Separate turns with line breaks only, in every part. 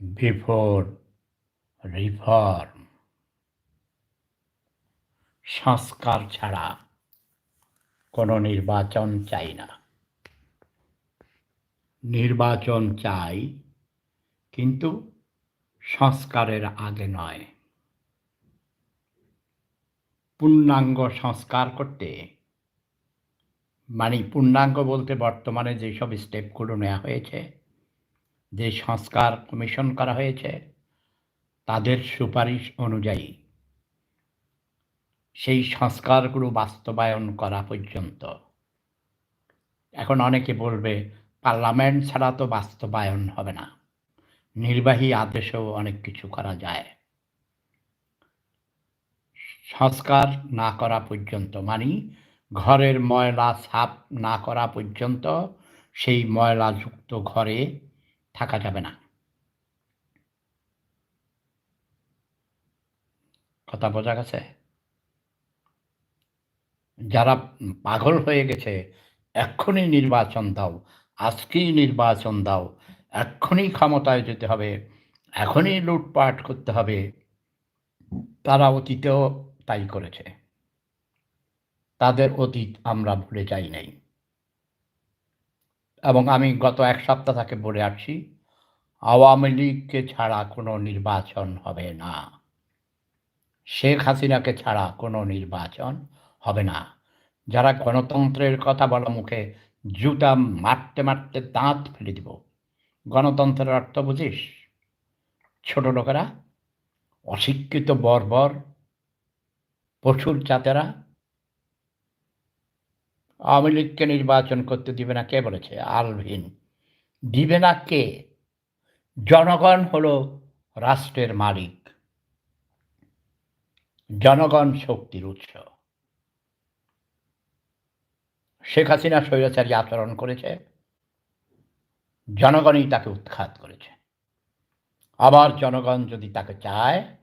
Before reform সংস্কার ছাড়া কোনো নির্বাচন চাই না। নির্বাচন চাই, কিন্তু সংস্কারের আগে নয়। পূর্ণাঙ্গ সংস্কার করতে মানে পূর্ণাঙ্গ বলতে বর্তমানে যেসব স্টেপগুলো নেওয়া হয়েছে যে সংস্কার কমিশন করা হয়েছে, তাদের সুপারিশ অনুযায়ী সেই সংস্কারগুলো বাস্তবায়ন করা পর্যন্ত। এখন অনেকে বলবে, পার্লামেন্ট ছাড়া তো বাস্তবায়ন হবে না। নির্বাহী আদেশেও অনেক কিছু করা যায়। সংস্কার না করা পর্যন্ত মানে ঘরের ময়লা সাফ না করা পর্যন্ত সেই ময়লাযুক্ত ঘরে থাকা যাবে না। কথা বোঝা গেছে? যারা পাগল হয়ে গেছে, এক্ষুনি নির্বাচন দাও, আজকেই নির্বাচন দাও, এক্ষুনি ক্ষমতায় যেতে হবে, এখনই লুটপাট করতে হবে। তারা অতীতেও তাই করেছে। তাদের অতীত আমরা ভুলে যাই নাই। এবং আমি গত এক সপ্তাহ থেকে বলে আসছি, আওয়ামী লীগকে ছাড়া কোনো নির্বাচন হবে না। শেখ হাসিনাকে ছাড়া কোনো নির্বাচন হবে না। যারা গণতন্ত্রের কথা বলা মুখে জুতা মারতে মারতে দাঁত ফেলে দিব, গণতন্ত্রের অর্থ বুঝিস? ছোট লোকেরা, অশিক্ষিত বর্বর পশুর জাতেরা আওয়ামী লীগকে নির্বাচন করতে দিবে না কে বলেছে? আলভিন। দিবে না কে? জনগণ হলো রাষ্ট্রের মালিক। জনগণ শক্তির উৎস। শেখ হাসিনা স্বৈরাচারী আচরণ করেছে। জনগণই তাকে উৎখাত করেছে। আবার জনগণ যদি তাকে চায়,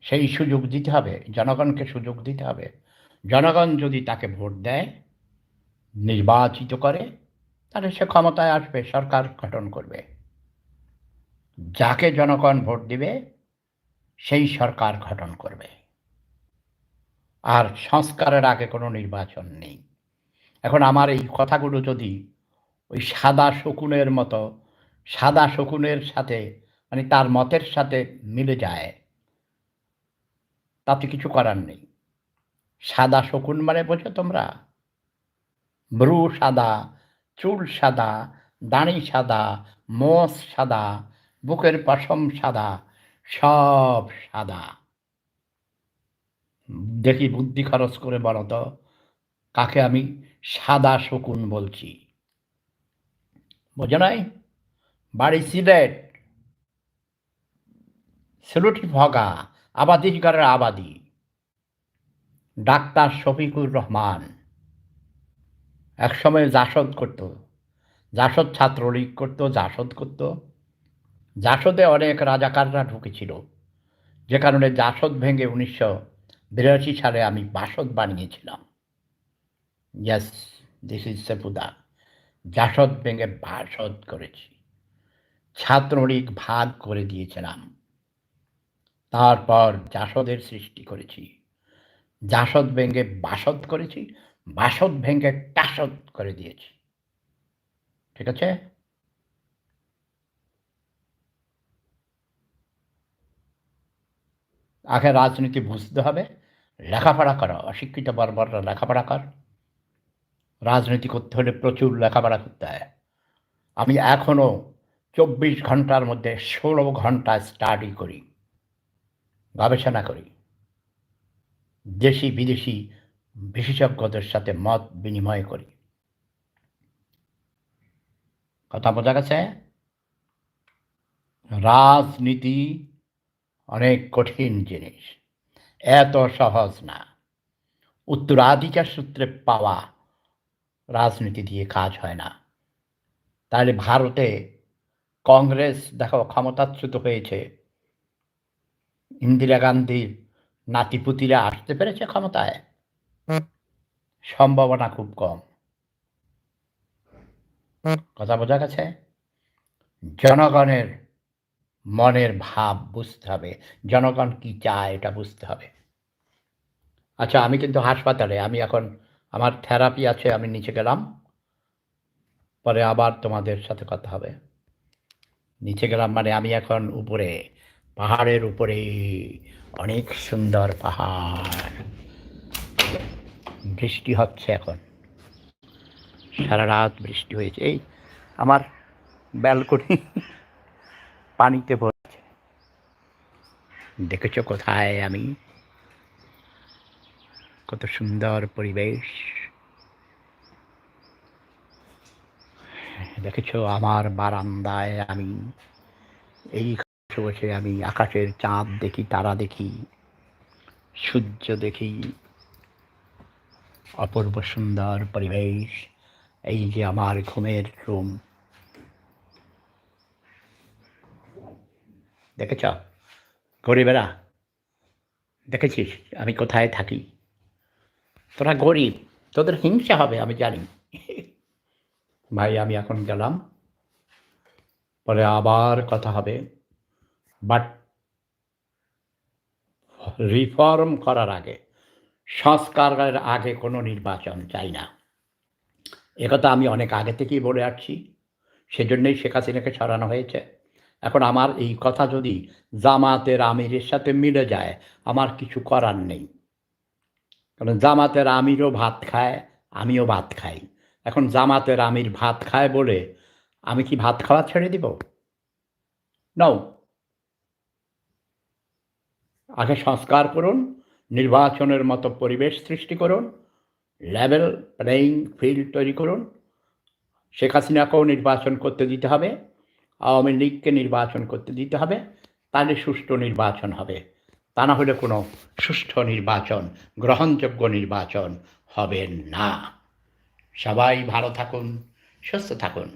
সেই সুযোগ দিতে হবে। জনগণকে সুযোগ দিতে হবে। জনগণ যদি তাকে ভোট দেয়, নির্বাচিত করে, তাহলে সে ক্ষমতায় আসবে, সরকার গঠন করবে। যাকে জনগণ ভোট দিবে, সেই সরকার গঠন করবে। আর সংস্কারের আগে কোনো নির্বাচন নেই। এখন আমার এই কথাগুলো যদি ওই সাদা শকুনের মতো, সাদা শকুনের সাথে মানে তার মতের সাথে মিলে যায়, তাতে কিছু করার নেই। সাদা শকুন মানে বোঝো তোমরা। ব্রু সাদা, চুল সাদা, দাড়ি সাদা, মোষ সাদা, বুকের পশম সাদা, সব সাদা। দেখি বুদ্ধি খরচ করে বলো তো, কাকে আমি সাদা শকুন বলছি? বোঝো নাই? বাড়ি সিলেট। সেলুটি ভগা, আবাদি ঘরের আবাদি। ডাক্তার শফিকুর রহমান। একসময় জাসদ করত। জাসদ ছাত্রলীগ করতো, জাসদ করত। জাসদে অনেক রাজাকাররা ঢুকেছিল। যে কারণে জাসদ ভেঙে উনিশশো বিরাশি সালে আমি বাসদ বানিয়েছিলাম। ইয়াস দিস ইজ সেপুদা জাসদ ভেঙে বাসদ করেছি। ছাত্রলীগ ভাগ করে দিয়েছিলাম। তারপর জাসদের সৃষ্টি করেছি। জাসদ ভেঙে বাসদ করেছি, বাসদ ভেঙে টাসদ করে দিয়েছি। ঠিক আছে? আগে রাজনীতি বুঝতে হবে। লেখাপড়া করো, অশিক্ষিত বর্বররা লেখাপড়া কর। রাজনীতি করতে হলে প্রচুর লেখাপড়া করতে হয়। আমি এখনও চব্বিশ ঘণ্টার মধ্যে ষোলো ঘণ্টা স্টাডি করি, গবেষণা করি। দেশি বিদেশি বিশেষজ্ঞদের সাথে মত বিনিময় করি। কথা বোঝা গেছে? রাজনীতি অনেক কঠিন জিনিস। এত সহজ না। উত্তরাধিকার সূত্রে পাওয়া রাজনীতি দিয়ে কাজ হয় না। তাহলে ভারতে কংগ্রেস, দেখো ক্ষমতাচ্যুত হয়েছে। ইন্দিরা গান্ধীর নাতিপুতিরা আসতে পেরেছে ক্ষমতায়। সম্ভাবনা খুব কম। কথা বোঝা গেছে? জনগণের মনের ভাব বুঝতে হবে। জনগণ কি চায় এটা বুঝতে হবে। আচ্ছা আমি কিন্তু হাসপাতালে, আমি এখন আমার থেরাপি আছে, আমি নিচে গেলাম। পরে আবার তোমাদের সাথে কথা হবে। নিচে গেলাম মানে আমি এখন উপরে। পাহাড়ের উপরে অনেক সুন্দর পাহাড়। বৃষ্টি হচ্ছে এখন। সারা রাত বৃষ্টি হয়েছে। এই আমার ব্যালকনি পানিতে পড়ছে দেখেছ কোথায় আমি? কত সুন্দর পরিবেশ। দেখেছ আমার বারান্দায় আমি। এই বসে বসে আমি আকাশের চাঁদ দেখি, তারা দেখি, সূর্য দেখি, অপূর্ব সুন্দর পরিবেশ, এই যে আমার ঘুমের রুম দেখেছ? গরিবেরা, দেখেছিস? আমি কোথায় থাকি? তোরা গরিব, তোদের হিংসা হবে, আমি জানি। ভাই, আমি এখন গেলাম। পরে আবার কথা হবে। বাট রিফর্ম করার আগে, সংস্কারের আগে কোনো নির্বাচন চাই না। একথা আমি অনেক আগে থেকেই বলে আসছি। সেজন্যই শেখ হাসিনাকে সরানো হয়েছে। এখন আমার এই কথা যদি জামাতের আমিরের সাথে মিলে যায়, আমার কিছু করার নেই। কারণ জামাতের আমিরও ভাত খায়, আমিও ভাত খাই। এখন জামাতের আমির ভাত খায় বলে আমি কি ভাত খাওয়া ছেড়ে দিব? নও আগে সংস্কার করুন, নির্বাচনের মতো পরিবেশ সৃষ্টি করুন লেভেল প্লেয়িং ফিল্ড তৈরি করুন। শেখ হাসিনাকেও নির্বাচন করতে দিতে হবে, আওয়ামী লীগকে নির্বাচন করতে দিতে হবে, তাহলে সুষ্ঠু নির্বাচন হবে। তা না হলে কোনো সুষ্ঠু নির্বাচন, গ্রহণযোগ্য নির্বাচন হবে না। সবাই ভালো থাকুন, সুস্থ থাকুন।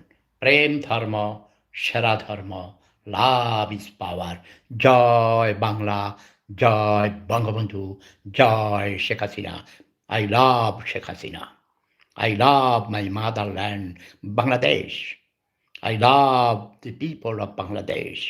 প্রেম ধর্ম, সেরা ধর্ম লাভ ইজ পাওয়ার জয় বাংলা। জয় বঙ্গবন্ধু জয় Sheikh Hasina I love Sheikh Hasina I love my motherland Bangladesh I love the people of Bangladesh.